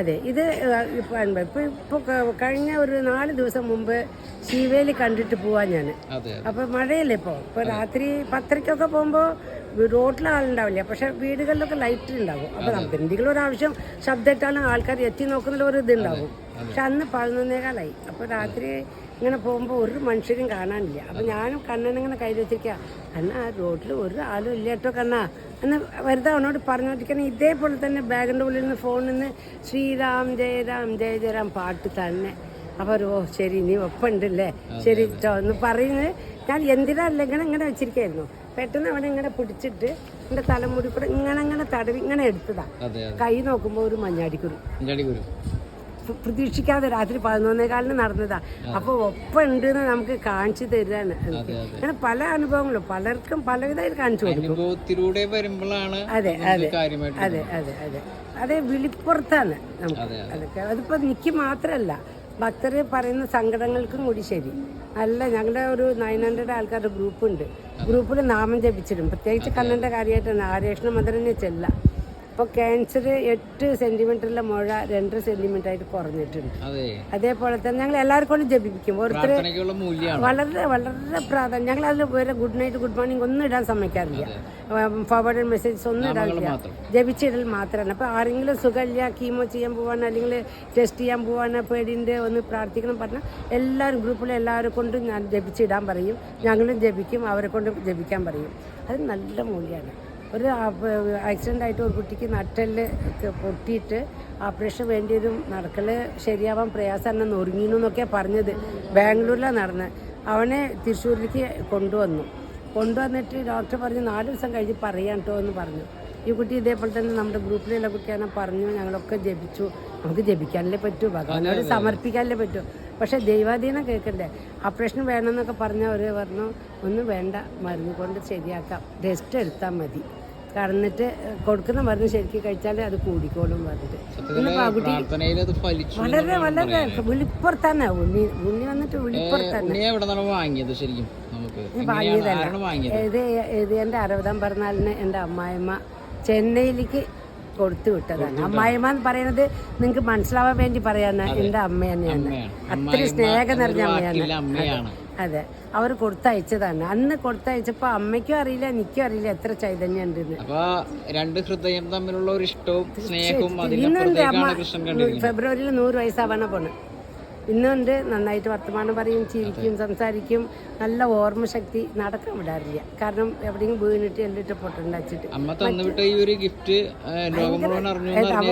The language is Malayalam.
അതെ ഇത് ഇപ്പൊ ഇപ്പൊ കഴിഞ്ഞ ഒരു നാല് ദിവസം മുമ്പ് ശിവേലി കണ്ടിട്ട് പോവാ ഞാൻ അതെ അപ്പൊ മഴയല്ലേ ഇപ്പൊ? ഇപ്പൊ രാത്രി പത്രക്കൊക്കെ പോകുമ്പോ റോഡിൽ ആളുണ്ടാവില്ല പക്ഷെ വീടുകളിലൊക്കെ ലൈറ്റ് ഉണ്ടാവും. അപ്പൊ നമുക്ക് എന്തെങ്കിലും ഒരു ആവശ്യം ശബ്ദം ഇട്ടാലും ആൾക്കാർ എത്തി നോക്കുന്ന ഒരു ഇതുണ്ടാവും. പക്ഷെ അന്ന് പതിനൊന്നേകാലായി. അപ്പൊ രാത്രി ഇങ്ങനെ പോകുമ്പോൾ ഒരു മനുഷ്യരും കാണാനില്ല. അപ്പൊ ഞാനും കണ്ണനിങ്ങനെ കയ്യിൽ വെച്ചിരിക്കുക കണ്ണ ആ റോഡിൽ ഒരു ആളും ഇല്ല കേട്ടോ കണ്ണ. എന്ന് വെറുതെ അവനോട് പറഞ്ഞോണ്ടിരിക്കണം. ഇതേപോലെ തന്നെ ബാഗിന്റെ ഉള്ളിൽ നിന്ന് ഫോണിൽ നിന്ന് ശ്രീരാം ജയരാം ജയ ജയരാം പാട്ട് തന്നെ. അപ്പോൾ ഓ ശരി നീ ഒപ്പുണ്ടല്ലേ? ശരി കേട്ടോ എന്ന് പറയുന്നത് ഞാൻ എന്തിനാ അല്ലെങ്കിൽ ഇങ്ങനെ വെച്ചിരിക്കായിരുന്നു. പെട്ടെന്ന് അവനെ ഇങ്ങനെ പിടിച്ചിട്ട് എന്റെ തലമുടി കൂടെ ഇങ്ങനെ ഇങ്ങനെ തടവി ഇങ്ങനെ എടുത്തതാ. കൈ നോക്കുമ്പോൾ ഒരു മഞ്ഞാടിക്കുരു. പ്രതീക്ഷിക്കാതെ രാത്രി പതിനൊന്നേകാലിന് നടന്നതാ. അപ്പോൾ ഒപ്പം ഉണ്ട് എന്ന് നമുക്ക് കാണിച്ചു തരാണ് അങ്ങനെ പല അനുഭവങ്ങളും പലർക്കും പലവിധമായിട്ട് കാണിച്ചു കൊടുക്കും. വരുമ്പോഴാണ് അതെ അതെ. അതെ അതെ അതെ. അതെ വിളിപ്പുറത്താണ് നമുക്ക്. അതെ, അതൊക്കെ അതിപ്പോൾ എനിക്ക് മാത്രമല്ല ഭക്തർ പറയുന്ന സങ്കടങ്ങൾക്കും കൂടി ശരി. അല്ല ഞങ്ങളുടെ ഒരു നയൻ ഹൺഡ്രഡ് ആൾക്കാരുടെ ഗ്രൂപ്പുണ്ട് ഗ്രൂപ്പിൽ നാമം ജപിച്ചിടും പ്രത്യേകിച്ച് കണ്ണന്റെ കാര്യമായിട്ടാണ് ആരേഷണ മന്ദിരം ചെല്ല. ഇപ്പോൾ ക്യാൻസർ എട്ട് സെന്റിമീറ്ററിലെ മുഴ രണ്ടര സെന്റിമീറ്റർ ആയിട്ട് കുറഞ്ഞിട്ടുണ്ട്. അതെ. അതേപോലെ തന്നെ ഞങ്ങൾ എല്ലാവർക്കും ജപിപ്പിക്കും. ജപിക്കും ഓരോരുത്തർ വളരെ വളരെ പ്രാധാന്യം ഞങ്ങൾ അതിൽ വേറെ ഗുഡ് നൈറ്റ് ഗുഡ് മോർണിംഗ് ഒന്നും ഇടാൻ സമ്മതിക്കാറില്ല. ഫോർവേഡ് മെസ്സേജസ് ഒന്നും ഇടാറില്ല. ജപിച്ചിടൽ മാത്രമാണ് അപ്പോൾ ആരെങ്കിലും സുഖമില്ല കീമോ ചെയ്യാൻ പോവാണ് അല്ലെങ്കിൽ ടെസ്റ്റ് ചെയ്യാൻ പോവാണ് പേടിന്റെ ഒന്ന് പ്രാർത്ഥിക്കണം പറഞ്ഞാൽ എല്ലാവരും ഗ്രൂപ്പിലെ എല്ലാവരെ കൊണ്ടും ഞാൻ ജപിച്ചിടാൻ പറയും. ഞങ്ങളും ജപിക്കും അവരെ കൊണ്ട് ജപിക്കാൻ പറയും. അത് നല്ല മൂല്യമാണ്. ഒരു ആക്സിഡന്റ് ആയിട്ട് ഒരു കുട്ടിക്ക് നട്ടെല്ല് പൊട്ടിയിട്ട് ഓപ്പറേഷൻ വേണ്ടി വരും നടക്കൽ ശരിയാവാൻ പ്രയാസമാണ് നുറുങ്ങിന്നു എന്നൊക്കെ പറഞ്ഞത്. ബാംഗ്ലൂരിലാണ് നടന്നത് അവനെ തൃശ്ശൂരിലേക്ക് കൊണ്ടുവന്നു. കൊണ്ടുവന്നിട്ട് ഡോക്ടർ പറഞ്ഞു നാല് ദിവസം കഴിഞ്ഞ് പറയാം കേട്ടോ എന്ന് പറഞ്ഞു. ഈ കുട്ടി ഇതേപോലെ തന്നെ നമ്മുടെ ഗ്രൂപ്പിലുള്ള കുട്ടിയാണ് പറഞ്ഞു ഞങ്ങളൊക്കെ ജപിച്ചു. നമുക്ക് ജപിക്കാനല്ലേ പറ്റൂ ഭഗവാനോട് സമർപ്പിക്കാനല്ലേ പറ്റൂ. പക്ഷെ ദൈവാധീനം കേൾക്കണ്ടേ? ഓപ്പറേഷൻ വേണമെന്നൊക്കെ പറഞ്ഞ അവർ പറഞ്ഞു ഒന്നും വേണ്ട മരുന്ന് കൊണ്ട് ശരിയാക്കാം. ടെസ്റ്റ് എടുത്താൽ മതി. കടന്നിട്ട് കൊടുക്കുന്ന മരുന്ന് ശരിക്കും കഴിച്ചാൽ അത് കൂടിക്കോളും പറഞ്ഞിട്ട്. വളരെ വളരെ വിളിപ്പുറത്താണ് ഉണ്ണി ഉണ്ണി വന്നിട്ട് വിളിപ്പുറത്താണ് വാങ്ങിയത് ശരിക്കും നമുക്ക്? എങ്ങനെയാണ് വാങ്ങിയതല്ല. വാങ്ങിയത്? ഇത് ഇത് എന്റെ അറുപതാം പിറന്നാളിന് എന്റെ അമ്മായിമ്മ ചെന്നൈയിലേക്ക് കൊടുത്തു വിട്ടതാണ്. അമ്മായിമ്മ എന്ന് പറയുന്നത് നിങ്ങൾക്ക് മനസ്സിലാവാൻ വേണ്ടി പറയാന്ന് എന്റെ അമ്മ തന്നെയാണ്. അത്ര സ്നേഹം നിറഞ്ഞ അമ്മയാണ്. അതെ. അവർ കൊടുത്തയച്ചതാണ്. അന്ന് കൊടുത്തയച്ചപ്പോ അമ്മയ്ക്കും അറിയില്ല എനിക്കും അറിയില്ല എത്ര ചൈതന്യം ഉണ്ടെന്ന് രണ്ട് ഹൃദയം തമ്മിലുള്ള ഒരു ഇഷ്ടവും സ്നേഹവും ഫെബ്രുവരിയിൽ നൂറ് വയസ്സാവാനാ പോണ്. ഇന്നുണ്ട്. നന്നായിട്ട് വർത്തമാനം പറയും ചിരിക്കും സംസാരിക്കും. നല്ല ഓർമ്മശക്തി നടക്കാൻ വിടാറില്ല. കാരണം എവിടെയും വീണിട്ട് എല്ലിട്ട് പൊട്ടുണ്ടാച്ചിട്ട് അമ്മ തന്നുവിട്ട ഈ ഒരു ഗിഫ്റ്റ് ലോകം മുഴുവൻ അറിഞ്ഞു എന്ന് അറിഞ്ഞ